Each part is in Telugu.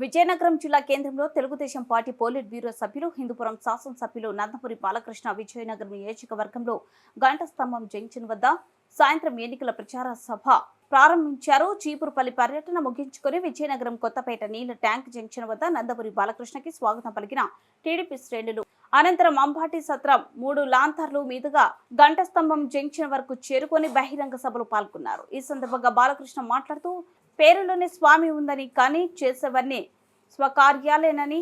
విజయనగరం జిల్లా కేంద్రంలో తెలుగుదేశం పార్టీ పోలిట్ బ్యూరో సభ్యులు హిందూపురం శాసనసభ్యులు నందపురి బాలకృష్ణ విజయనగరం నియోజకవర్గంలో గంట స్తంభం జంక్షన్ వద్ద సాయంత్రం ఎన్నికల ప్రచార సభ ప్రారంభించారు. చీపురుపల్లి పర్యటన ముగించుకొని విజయనగరం కొత్తపేట నీళ్ళ ట్యాంక్ జంక్షన్ వద్ద నందపురి బాలకృష్ణకి స్వాగతం పలికిన టీడీపీ శ్రేణులు. అనంతరం అంబాటి సత్రం మూడు లాంతర్లు మీదుగా గంట స్తంభం జంక్షన్ వరకు చేరుకొని బహిరంగ సభలో పాల్గొన్నారు. ఈ సందర్భంగా బాలకృష్ణ మాట్లాడుతూ పేరులోనే స్వామి ఉందని కానీ చేసేవన్నీ స్వకార్యాలేనని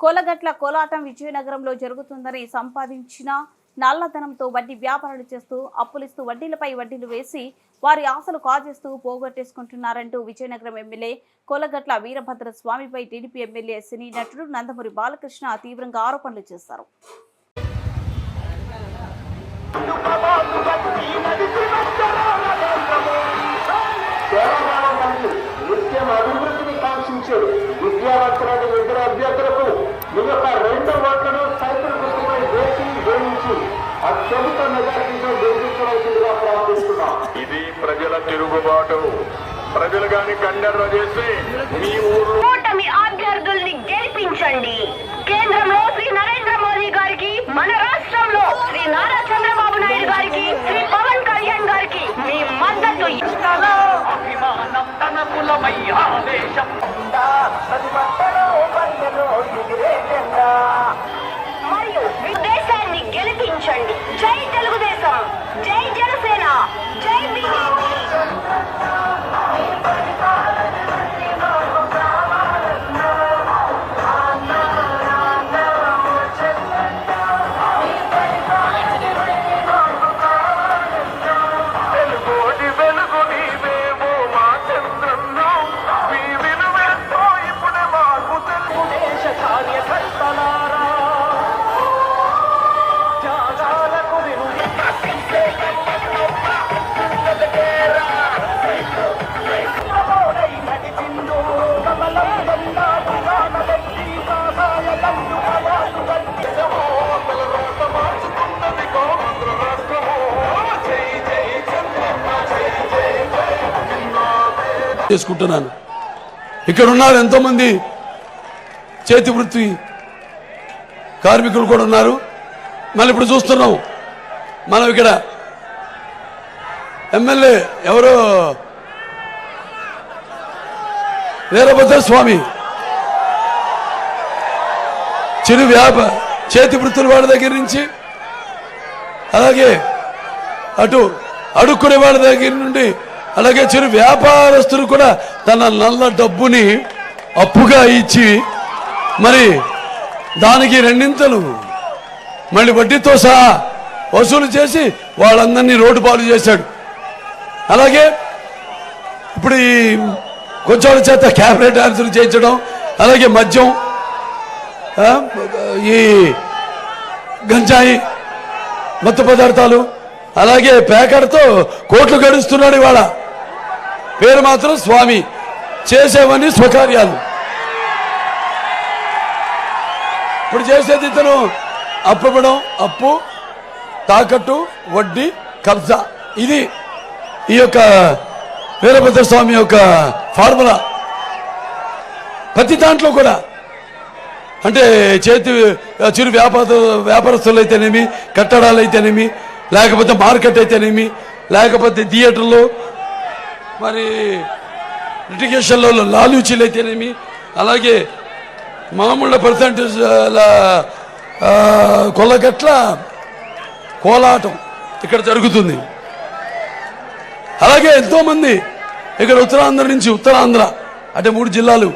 కోలగట్ల కోలాటం విజయనగరంలో జరుగుతుందని సంపాదించిన నల్లధనంతో వడ్డీ వ్యాపారాలు చేస్తూ అప్పులిస్తూ వడ్డీలపై వడ్డీలు వేసి వారి ఆశలు కాజేస్తూ పోగొట్టేసుకుంటున్నారంటూ విజయనగరం ఎమ్మెల్యే కోలగట్ల వీరభద్ర స్వామిపై టీడీపీ ఎమ్మెల్యే సినీ నటుడు నందమూరి బాలకృష్ణ తీవ్రంగా ఆరోపణలు చేశారు. తెలంగాణకి నిత్యం అభివృద్ధిని కాంక్షించే విద్యావంతులైన ఇద్దరు అభ్యర్థులకు మీ యొక్క రెండు ఓట్లను సైకిల్ గుర్తుపై వేసి వేయించి అత్యధిక మెజార్టీతో గెలిపించవలసిందిగా ప్రార్థిస్తున్నాం. ఇది ప్రజల తిరుగుబాటు. ప్రజలు గాని కండర్ర చేస్తే మీ ఊర్లో కూటమి అభ్యర్థుల్ని గెలిపించండి. కేంద్రంలో శ్రీ నరేంద్ర మోదీ గారికి మన రాష్ట్రంలో శ్రీ నారా చంద్రబాబు నాయుడు గారికి శ్రీ పవన్ కళ్యాణ్ గారికి మీ మద్దతు ఇస్తారా అభిమానం తన కులమై ఆవేశం మరియు చేసుకుంటున్నాను. ఇక్కడ ఉన్నారు ఎంతో మంది చేతి వృత్తి కార్మికులు కూడా ఉన్నారు. మళ్ళీ ఇప్పుడు చూస్తున్నాం మనం ఇక్కడ ఎమ్మెల్యే ఎవరో? వీరభద్ర స్వామి చిరు వ్యాప చేతి వృత్తుల వాడి దగ్గర నుంచి అలాగే అటు అడుక్కునే వాడి దగ్గర నుండి అలాగే చిరు వ్యాపారస్తులు కూడా తన నల్ల డబ్బుని అప్పుగా ఇచ్చి మరి దానికి రెండింతలు మళ్ళీ వడ్డీతో సహా వసూలు చేసి వాళ్ళందరినీ రోడ్డు పాలు చేశాడు. అలాగే ఇప్పుడు ఈ కొంచెం చేత క్యాబినెట్ డాన్సులు చేయించడం అలాగే మద్యం ఈ గంజాయి మత్తు పదార్థాలు అలాగే పేకడతో కోట్లు గడుస్తున్నాడు ఇవాళ. పేరు మాత్రం స్వామి. చేసేవన్నీ స్వకార్యాలు. ఇప్పుడు చేసేది ఇతను అప్పివ్వడం అప్పు తాకట్టు వడ్డీ కబ్జా. ఇది ఈ యొక్క వీరభద్ర స్వామి యొక్క ఫార్ములా. ప్రతి దాంట్లో కూడా. అంటే చేతి చిరు వ్యాపార వ్యాపారస్తులు అయితేనేమి కట్టడాలు అయితేనేమి లేకపోతే మార్కెట్ అయితేనేమి లేకపోతే థియేటర్లో మరి లిటిగేషన్లో లాలూచీలు అయితేనేమి అలాగే మామూలు పర్సంటేజ్ కొల్లగట్ల కోలాటం ఇక్కడ జరుగుతుంది. అలాగే ఎంతోమంది ఇక్కడ ఉత్తరాంధ్ర నుంచి ఉత్తరాంధ్ర అంటే మూడు జిల్లాలు